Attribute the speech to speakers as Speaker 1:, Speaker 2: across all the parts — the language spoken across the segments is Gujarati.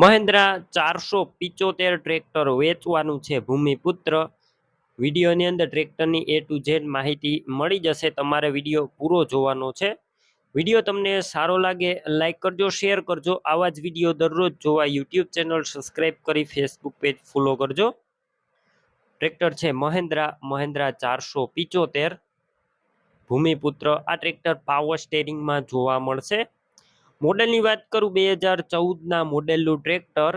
Speaker 1: મહેન્દ્રા ચારસો પિચોતેર ટ્રેક્ટર વેચવાનું છે ભૂમિપુત્ર. વિડીયોની અંદર ટ્રેક્ટરની એ ટુ ઝેડ માહિતી મળી જશે. તમારે વીડિયો પૂરો જોવાનો છે. વીડિયો તમને સારો લાગે લાઇક કરજો, શેર કરજો. આવા જ વીડિયો દરરોજ જોવા યુટ્યુબ ચેનલ સબસ્ક્રાઈબ કરી ફેસબુક પેજ ફોલો કરજો. ટ્રેક્ટર છે મહેન્દ્રા મહેન્દ્રા ચારસો પિચોતેર. ભૂમિપુત્ર, આ ટ્રેક્ટર પાવર સ્ટેરિંગમાં જોવા મળશે. મોડેલની વાત કરું, બે હજાર ચૌદના મોડેલનું ટ્રેક્ટર.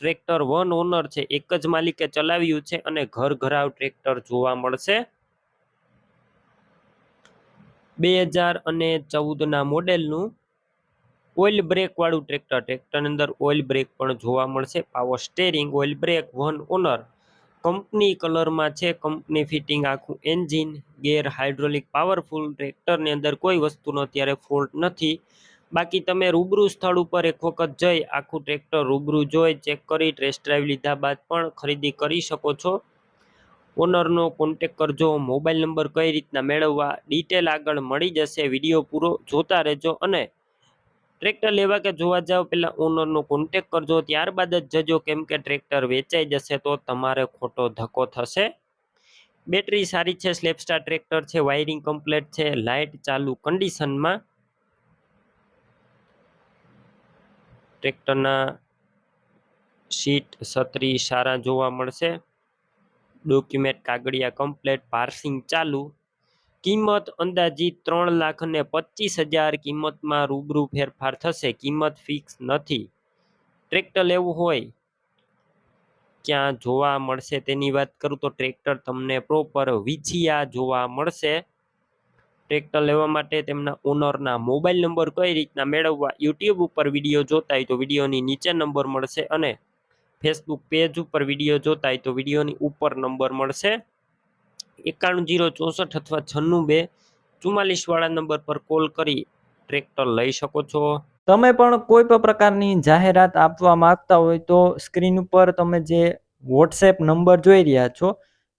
Speaker 1: ટ્રેક્ટર વન ઓનર છે, એક જ માલિકે ચલાવ્યું છે અને ઘર ઘરાવ ટ્રેક્ટર જોવા મળશે. બે હજાર અને ચૌદના મોડેલનું ઓઇલ બ્રેકવાળું ટ્રેક્ટર, ટ્રેક્ટરની અંદર ઓઇલ બ્રેક પણ જોવા મળશે. Power steering, oil brake, one owner. Company કલરમાં છે, કંપની ફિટિંગ આખું એન્જિન, ગેર હાઇડ્રોલિક પાવરફુલ ટ્રેક્ટરની અંદર કોઈ વસ્તુનો અત્યારે ફોલ્ટ નથી. બાકી તમે રૂબરૂ સ્થળ ઉપર એક વખત જઈ આખું ટ્રેક્ટર રૂબરૂ જોઈ, ચેક કરી ટેસ્ટ ડ્રાઈવ લીધા બાદ પણ ખરીદી કરી શકો છો. ઓનરનો કોન્ટેક કરજો મોબાઈલ નંબર કઈ રીતના મેળવવા ડિટેલ આગળ મળી જશે, વીડિયો પૂરો જોતા રહેજો અને ટ્રેક્ટર લેવા કે જોવા જાવ પહેલાં ઓનરનો કોન્ટેક કરજો, ત્યારબાદ જ જજો કેમ કે ટ્રેક્ટર વેચાઈ જશે તો તમારે ખોટો ધક્કો થશે. બેટરી સારી છે સ્લેપસ્ટાર ટ્રેક્ટર છે વાયરિંગ કમ્પ્લેટ છે લાઇટ ચાલુ કન્ડિશનમાં ટ્રેક્ટરના સીટ છત્રી સારા જોવા મળશે. ડોક્યુમેન્ટ કાગળિયા કમ્પ્લેટ, પાર્સિંગ ચાલુ. કિંમત અંદાજિત ત્રણ લાખ અને પચીસ હજાર કિંમતમાં રૂબરૂ ફેરફાર થશે. કિંમત ફિક્સ નથી. ટ્રેક્ટર લેવું હોય ક્યાં જોવા મળશે તેની વાત કરું તો ટ્રેક્ટર તમને પ્રોપર વિછિયા જોવા મળશે. ટ્રેક્ટર લેવા માટે તેમના ઓનરના મોબાઈલ નંબર કઈ રીતના મેળવવા યુટ્યુબ ઉપર વીડિયો જોતા હોય તો વિડીયોની નીચે નંબર મળશે અને ફેસબુક પેજ ઉપર વીડિયો જોતા હોય તો વિડીયોની ઉપર નંબર મળશે. એકાણું જીરો ચોસઠ અથવા છન્નું બે ચુમ્માલીસવાળા નંબર પર કોલ કરી ટ્રેક્ટર લઈ શકો છો.
Speaker 2: તમે પણ કોઈ પણ પ્રકારની જાહેરાત આપવા માંગતા હોય તો સ્ક્રીન ઉપર તમે જે વોટ્સએપ નંબર જોઈ રહ્યા છો